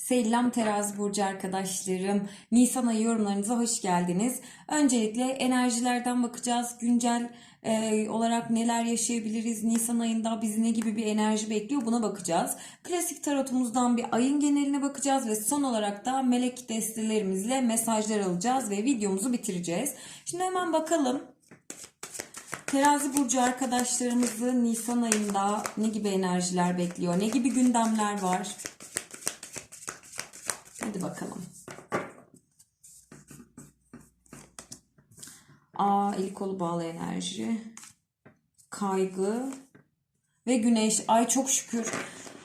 Selam terazi burcu arkadaşlarım. Nisan ayı yorumlarınıza hoş geldiniz. Öncelikle enerjilerden bakacağız. Güncel e, olarak neler yaşayabiliriz? Nisan ayında bizi ne gibi bir enerji bekliyor? Buna bakacağız. Klasik tarotumuzdan bir ayın geneline bakacağız ve son olarak da melek destelerimizle mesajlar alacağız ve videomuzu bitireceğiz. Şimdi hemen bakalım. Terazi burcu arkadaşlarımızı Nisan ayında ne gibi enerjiler bekliyor? Ne gibi gündemler var? Bakalım. Aa, eli kolu bağlı enerji. Kaygı. Ve güneş. Ay çok şükür.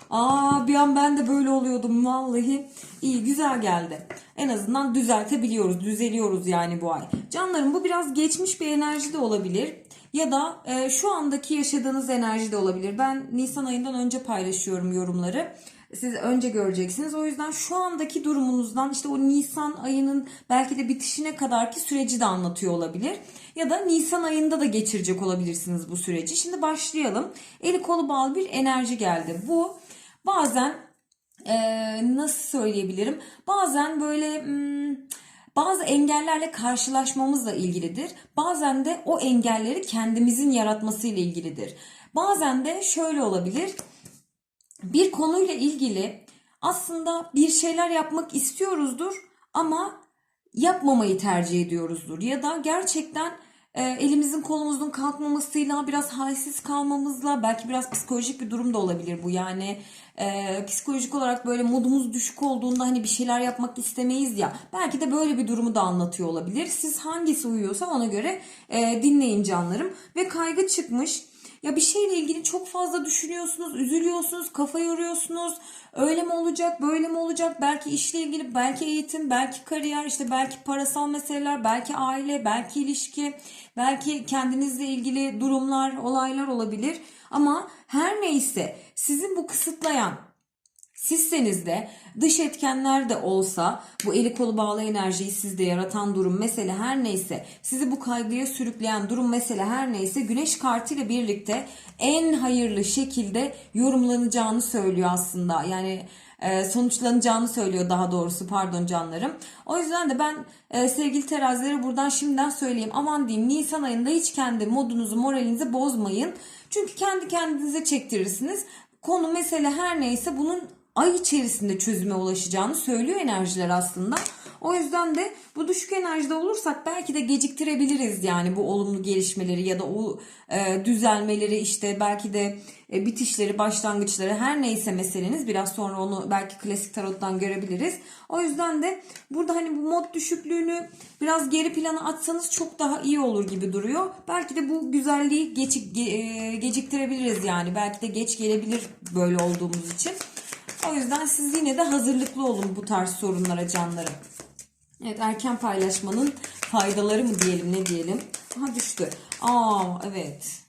Aa bir an ben de böyle oluyordum vallahi. İyi güzel geldi. En azından düzeltebiliyoruz. Düzeliyoruz yani bu ay. Canlarım bu biraz geçmiş bir enerji de olabilir. Ya da e, şu andaki yaşadığınız enerji de olabilir. Ben Nisan ayından önce paylaşıyorum yorumları siz önce göreceksiniz. O yüzden şu andaki durumunuzdan işte o Nisan ayının belki de bitişine kadarki süreci de anlatıyor olabilir. Ya da Nisan ayında da geçirecek olabilirsiniz bu süreci. Şimdi başlayalım. Eli kolu bağlı bir enerji geldi. Bu bazen ee, nasıl söyleyebilirim? Bazen böyle hmm, bazı engellerle karşılaşmamızla ilgilidir. Bazen de o engelleri kendimizin yaratmasıyla ilgilidir. Bazen de şöyle olabilir bir konuyla ilgili aslında bir şeyler yapmak istiyoruzdur ama yapmamayı tercih ediyoruzdur. Ya da gerçekten e, elimizin kolumuzun kalkmamasıyla biraz halsiz kalmamızla belki biraz psikolojik bir durum da olabilir bu. Yani e, psikolojik olarak böyle modumuz düşük olduğunda hani bir şeyler yapmak istemeyiz ya. Belki de böyle bir durumu da anlatıyor olabilir. Siz hangisi uyuyorsa ona göre e, dinleyin canlarım. Ve kaygı çıkmış. Ya bir şeyle ilgili çok fazla düşünüyorsunuz, üzülüyorsunuz, kafa yoruyorsunuz. Öyle mi olacak, böyle mi olacak? Belki işle ilgili, belki eğitim, belki kariyer, işte belki parasal meseleler, belki aile, belki ilişki, belki kendinizle ilgili durumlar, olaylar olabilir. Ama her neyse sizin bu kısıtlayan Sizseniz de dış etkenler de olsa bu eli kolu bağlı enerjiyi sizde yaratan durum mesele her neyse sizi bu kaygıya sürükleyen durum mesele her neyse güneş kartı ile birlikte en hayırlı şekilde yorumlanacağını söylüyor aslında. Yani e, sonuçlanacağını söylüyor daha doğrusu pardon canlarım. O yüzden de ben e, sevgili terazilere buradan şimdiden söyleyeyim. Aman diyeyim Nisan ayında hiç kendi modunuzu moralinizi bozmayın. Çünkü kendi kendinize çektirirsiniz. Konu mesele her neyse bunun ay içerisinde çözüme ulaşacağını söylüyor enerjiler aslında. O yüzden de bu düşük enerjide olursak belki de geciktirebiliriz yani bu olumlu gelişmeleri ya da o e, düzelmeleri işte belki de e, bitişleri, başlangıçları her neyse meseleniz biraz sonra onu belki klasik tarottan görebiliriz. O yüzden de burada hani bu mod düşüklüğünü biraz geri plana atsanız çok daha iyi olur gibi duruyor. Belki de bu güzelliği geçik, e, geciktirebiliriz yani belki de geç gelebilir böyle olduğumuz için. O yüzden siz yine de hazırlıklı olun bu tarz sorunlara canlarım. Evet erken paylaşmanın faydaları mı diyelim ne diyelim. Aha düştü. Aa evet.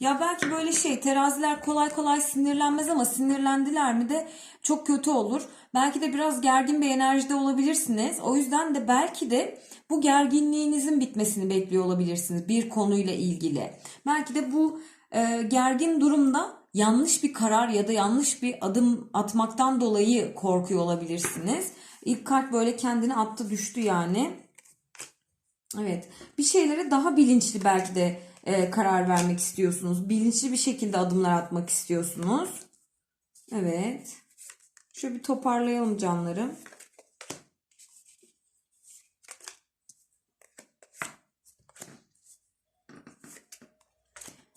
Ya belki böyle şey teraziler kolay kolay sinirlenmez ama sinirlendiler mi de çok kötü olur. Belki de biraz gergin bir enerjide olabilirsiniz. O yüzden de belki de bu gerginliğinizin bitmesini bekliyor olabilirsiniz bir konuyla ilgili. Belki de bu e, gergin durumda yanlış bir karar ya da yanlış bir adım atmaktan dolayı korkuyor olabilirsiniz. İlk kart böyle kendini attı düştü yani. Evet bir şeylere daha bilinçli belki de e, karar vermek istiyorsunuz. Bilinçli bir şekilde adımlar atmak istiyorsunuz. Evet. Şöyle bir toparlayalım canlarım.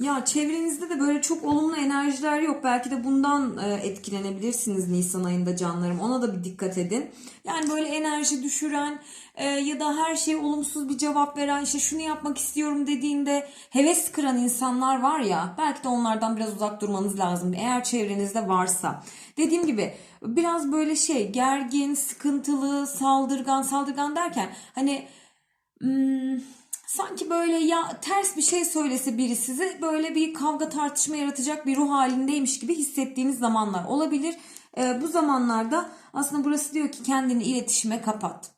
Ya çevrenizde de böyle çok olumlu enerjiler yok. Belki de bundan e, etkilenebilirsiniz Nisan ayında canlarım. Ona da bir dikkat edin. Yani böyle enerji düşüren e, ya da her şeye olumsuz bir cevap veren işte şunu yapmak istiyorum dediğinde heves kıran insanlar var ya belki de onlardan biraz uzak durmanız lazım. Eğer çevrenizde varsa. Dediğim gibi biraz böyle şey gergin, sıkıntılı, saldırgan, saldırgan derken hani... Hmm, sanki böyle ya ters bir şey söylese biri size böyle bir kavga tartışma yaratacak bir ruh halindeymiş gibi hissettiğiniz zamanlar olabilir. E, bu zamanlarda aslında burası diyor ki kendini iletişime kapat.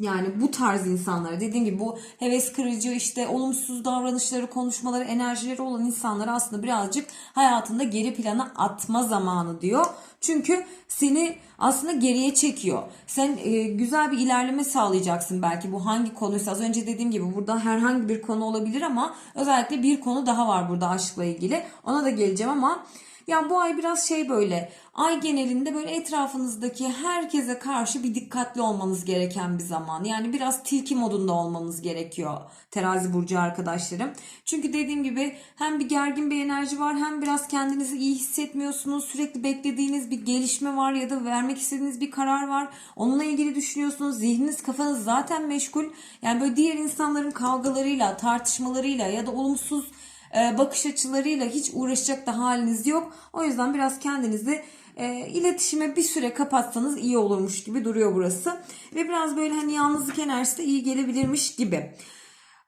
Yani bu tarz insanlara dediğim gibi bu heves kırıcı işte olumsuz davranışları, konuşmaları, enerjileri olan insanları aslında birazcık hayatında geri plana atma zamanı diyor. Çünkü seni aslında geriye çekiyor. Sen e, güzel bir ilerleme sağlayacaksın belki bu hangi konuysa. Az önce dediğim gibi burada herhangi bir konu olabilir ama özellikle bir konu daha var burada aşkla ilgili. Ona da geleceğim ama ya bu ay biraz şey böyle ay genelinde böyle etrafınızdaki herkese karşı bir dikkatli olmanız gereken bir zaman. Yani biraz tilki modunda olmanız gerekiyor terazi burcu arkadaşlarım. Çünkü dediğim gibi hem bir gergin bir enerji var hem biraz kendinizi iyi hissetmiyorsunuz. Sürekli beklediğiniz bir gelişme var ya da vermek istediğiniz bir karar var. Onunla ilgili düşünüyorsunuz. Zihniniz kafanız zaten meşgul. Yani böyle diğer insanların kavgalarıyla, tartışmalarıyla ya da olumsuz bakış açılarıyla hiç uğraşacak da haliniz yok. O yüzden biraz kendinizi e, iletişime bir süre kapatsanız iyi olurmuş gibi duruyor burası. Ve biraz böyle hani yalnızlık enerjisi de iyi gelebilirmiş gibi.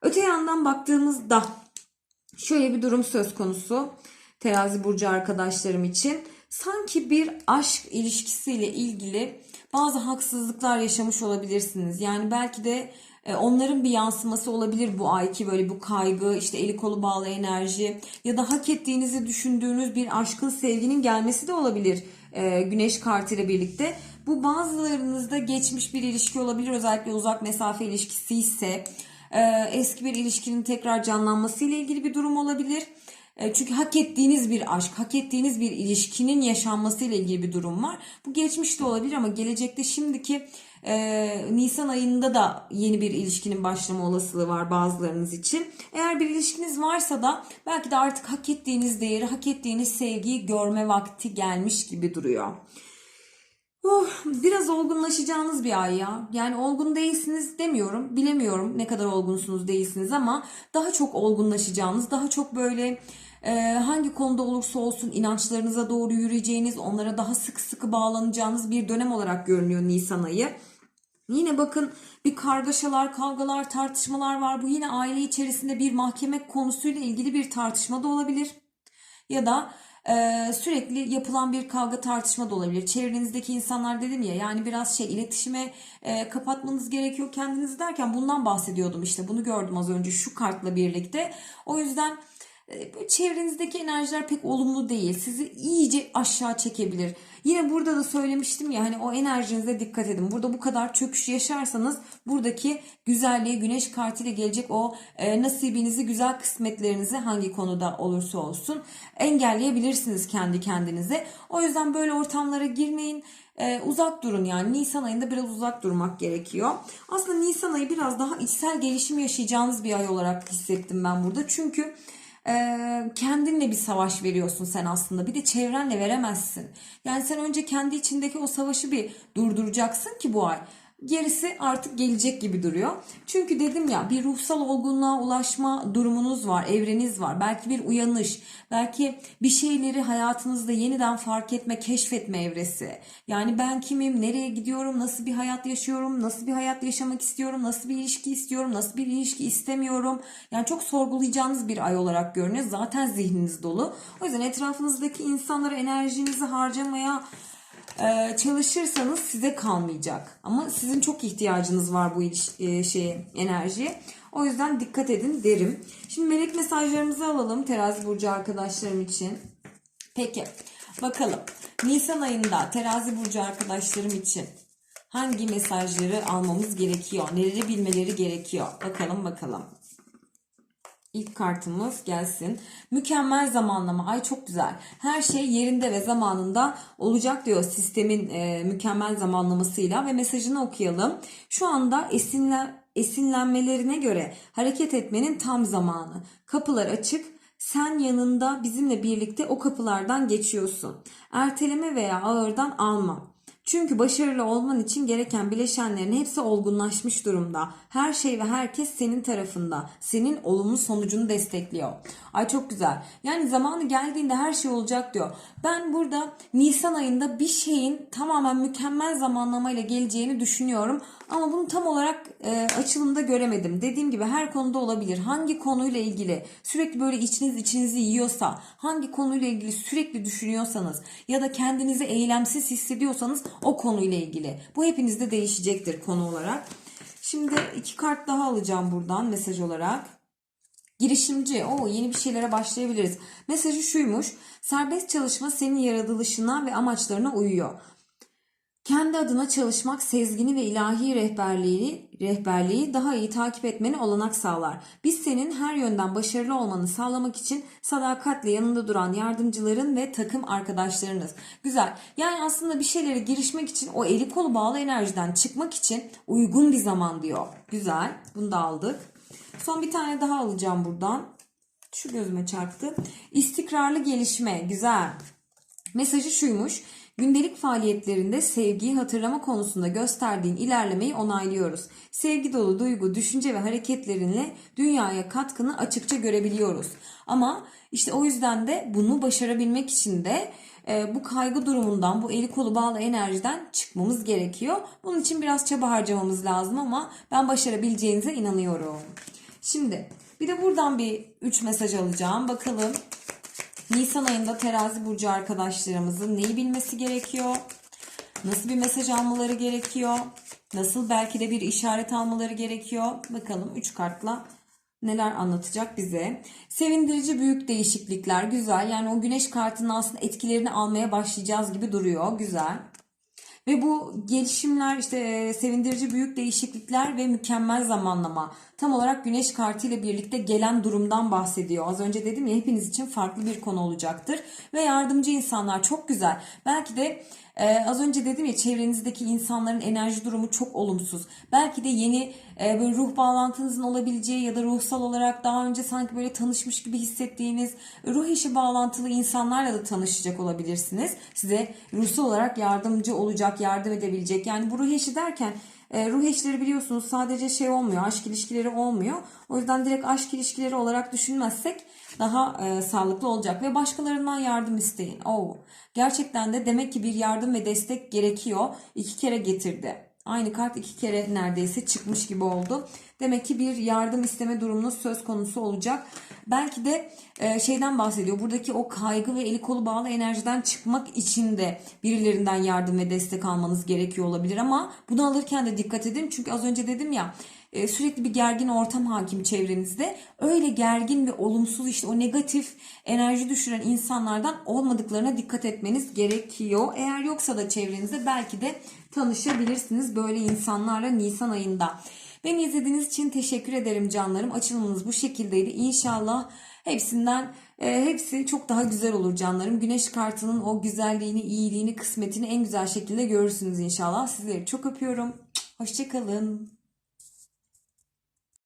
Öte yandan baktığımızda şöyle bir durum söz konusu terazi burcu arkadaşlarım için. Sanki bir aşk ilişkisiyle ilgili bazı haksızlıklar yaşamış olabilirsiniz. Yani belki de e, onların bir yansıması olabilir bu ayki böyle bu kaygı işte eli kolu bağlı enerji ya da hak ettiğinizi düşündüğünüz bir aşkın sevginin gelmesi de olabilir e, güneş kartı ile birlikte. Bu bazılarınızda geçmiş bir ilişki olabilir özellikle uzak mesafe ilişkisi ise e, eski bir ilişkinin tekrar canlanması ile ilgili bir durum olabilir. Çünkü hak ettiğiniz bir aşk, hak ettiğiniz bir ilişkinin yaşanması ile ilgili bir durum var. Bu geçmişte olabilir ama gelecekte şimdiki ee, Nisan ayında da yeni bir ilişkinin başlama olasılığı var bazılarınız için. Eğer bir ilişkiniz varsa da belki de artık hak ettiğiniz değeri, hak ettiğiniz sevgiyi görme vakti gelmiş gibi duruyor. Oh, biraz olgunlaşacağınız bir ay ya. Yani olgun değilsiniz demiyorum. Bilemiyorum ne kadar olgunsunuz değilsiniz ama daha çok olgunlaşacağınız, daha çok böyle e, hangi konuda olursa olsun inançlarınıza doğru yürüyeceğiniz, onlara daha sık sıkı bağlanacağınız bir dönem olarak görünüyor Nisan ayı. Yine bakın bir kargaşalar, kavgalar, tartışmalar var. Bu yine aile içerisinde bir mahkeme konusuyla ilgili bir tartışma da olabilir. Ya da e, sürekli yapılan bir kavga tartışma da olabilir. Çevrenizdeki insanlar dedim ya yani biraz şey iletişime e, kapatmanız gerekiyor kendinizi derken bundan bahsediyordum işte. Bunu gördüm az önce şu kartla birlikte. O yüzden e, çevrenizdeki enerjiler pek olumlu değil. Sizi iyice aşağı çekebilir. Yine burada da söylemiştim ya hani o enerjinize dikkat edin. Burada bu kadar çöküş yaşarsanız buradaki güzelliği güneş kartıyla gelecek o e, nasibinizi güzel kısmetlerinizi hangi konuda olursa olsun engelleyebilirsiniz kendi kendinize. O yüzden böyle ortamlara girmeyin. Ee, uzak durun yani Nisan ayında biraz uzak durmak gerekiyor. Aslında Nisan ayı biraz daha içsel gelişim yaşayacağınız bir ay olarak hissettim ben burada. Çünkü kendinle bir savaş veriyorsun sen aslında. Bir de çevrenle veremezsin. Yani sen önce kendi içindeki o savaşı bir durduracaksın ki bu ay. Gerisi artık gelecek gibi duruyor. Çünkü dedim ya bir ruhsal olgunluğa ulaşma durumunuz var, evreniz var. Belki bir uyanış, belki bir şeyleri hayatınızda yeniden fark etme, keşfetme evresi. Yani ben kimim, nereye gidiyorum, nasıl bir hayat yaşıyorum, nasıl bir hayat yaşamak istiyorum, nasıl bir ilişki istiyorum, nasıl bir ilişki istemiyorum. Yani çok sorgulayacağınız bir ay olarak görünüyor. Zaten zihniniz dolu. O yüzden etrafınızdaki insanlara enerjinizi harcamaya ee, çalışırsanız size kalmayacak. Ama sizin çok ihtiyacınız var bu e, şeye, enerjiye. O yüzden dikkat edin derim. Şimdi melek mesajlarımızı alalım terazi burcu arkadaşlarım için. Peki bakalım Nisan ayında terazi burcu arkadaşlarım için hangi mesajları almamız gerekiyor? Neleri bilmeleri gerekiyor? Bakalım bakalım. İlk kartımız gelsin. Mükemmel zamanlama. Ay çok güzel. Her şey yerinde ve zamanında olacak diyor sistemin e, mükemmel zamanlamasıyla ve mesajını okuyalım. Şu anda esinle, esinlenmelerine göre hareket etmenin tam zamanı. Kapılar açık. Sen yanında bizimle birlikte o kapılardan geçiyorsun. Erteleme veya ağırdan alma. Çünkü başarılı olman için gereken bileşenlerin hepsi olgunlaşmış durumda. Her şey ve herkes senin tarafında. Senin olumlu sonucunu destekliyor. Ay çok güzel. Yani zamanı geldiğinde her şey olacak diyor. Ben burada Nisan ayında bir şeyin tamamen mükemmel zamanlamayla geleceğini düşünüyorum. Ama bunu tam olarak e, açılımda göremedim. Dediğim gibi her konuda olabilir. Hangi konuyla ilgili sürekli böyle içiniz içinizi yiyorsa, hangi konuyla ilgili sürekli düşünüyorsanız ya da kendinizi eylemsiz hissediyorsanız o konuyla ilgili. Bu hepinizde değişecektir konu olarak. Şimdi iki kart daha alacağım buradan mesaj olarak. Girişimci. O yeni bir şeylere başlayabiliriz. Mesajı şuymuş. Serbest çalışma senin yaratılışına ve amaçlarına uyuyor. Kendi adına çalışmak sezgini ve ilahi rehberliği, rehberliği daha iyi takip etmeni olanak sağlar. Biz senin her yönden başarılı olmanı sağlamak için sadakatle yanında duran yardımcıların ve takım arkadaşlarınız. Güzel. Yani aslında bir şeylere girişmek için o eli kolu bağlı enerjiden çıkmak için uygun bir zaman diyor. Güzel. Bunu da aldık. Son bir tane daha alacağım buradan. Şu gözüme çarptı. İstikrarlı gelişme. Güzel. Mesajı şuymuş. Gündelik faaliyetlerinde sevgiyi hatırlama konusunda gösterdiğin ilerlemeyi onaylıyoruz. Sevgi dolu duygu, düşünce ve hareketlerinle dünyaya katkını açıkça görebiliyoruz. Ama işte o yüzden de bunu başarabilmek için de e, bu kaygı durumundan, bu eli kolu bağlı enerjiden çıkmamız gerekiyor. Bunun için biraz çaba harcamamız lazım ama ben başarabileceğinize inanıyorum. Şimdi bir de buradan bir 3 mesaj alacağım. Bakalım Nisan ayında terazi burcu arkadaşlarımızın neyi bilmesi gerekiyor? Nasıl bir mesaj almaları gerekiyor? Nasıl belki de bir işaret almaları gerekiyor? Bakalım 3 kartla neler anlatacak bize. Sevindirici büyük değişiklikler güzel. Yani o güneş kartının aslında etkilerini almaya başlayacağız gibi duruyor. Güzel. Ve bu gelişimler işte e, sevindirici büyük değişiklikler ve mükemmel zamanlama tam olarak güneş kartı ile birlikte gelen durumdan bahsediyor. Az önce dedim ya hepiniz için farklı bir konu olacaktır. Ve yardımcı insanlar çok güzel. Belki de ee, az önce dedim ya çevrenizdeki insanların enerji durumu çok olumsuz. Belki de yeni e, böyle ruh bağlantınızın olabileceği ya da ruhsal olarak daha önce sanki böyle tanışmış gibi hissettiğiniz ruh eşi bağlantılı insanlarla da tanışacak olabilirsiniz. Size ruhsal olarak yardımcı olacak, yardım edebilecek. Yani bu ruh eşi derken e, ruh eşleri biliyorsunuz sadece şey olmuyor, aşk ilişkileri olmuyor. O yüzden direkt aşk ilişkileri olarak düşünmezsek daha e, sağlıklı olacak ve başkalarından yardım isteyin. Oo, gerçekten de demek ki bir yardım ve destek gerekiyor. İki kere getirdi. Aynı kart iki kere neredeyse çıkmış gibi oldu. Demek ki bir yardım isteme durumunuz söz konusu olacak. Belki de e, şeyden bahsediyor. Buradaki o kaygı ve eli kolu bağlı enerjiden çıkmak için de birilerinden yardım ve destek almanız gerekiyor olabilir ama bunu alırken de dikkat edin. Çünkü az önce dedim ya e, sürekli bir gergin ortam hakim çevrenizde. Öyle gergin ve olumsuz işte o negatif enerji düşüren insanlardan olmadıklarına dikkat etmeniz gerekiyor. Eğer yoksa da çevrenizde belki de tanışabilirsiniz böyle insanlarla Nisan ayında. Beni izlediğiniz için teşekkür ederim canlarım. Açılımınız bu şekildeydi. İnşallah hepsinden e, hepsi çok daha güzel olur canlarım. Güneş kartının o güzelliğini, iyiliğini, kısmetini en güzel şekilde görürsünüz inşallah. Sizleri çok öpüyorum. Hoşçakalın.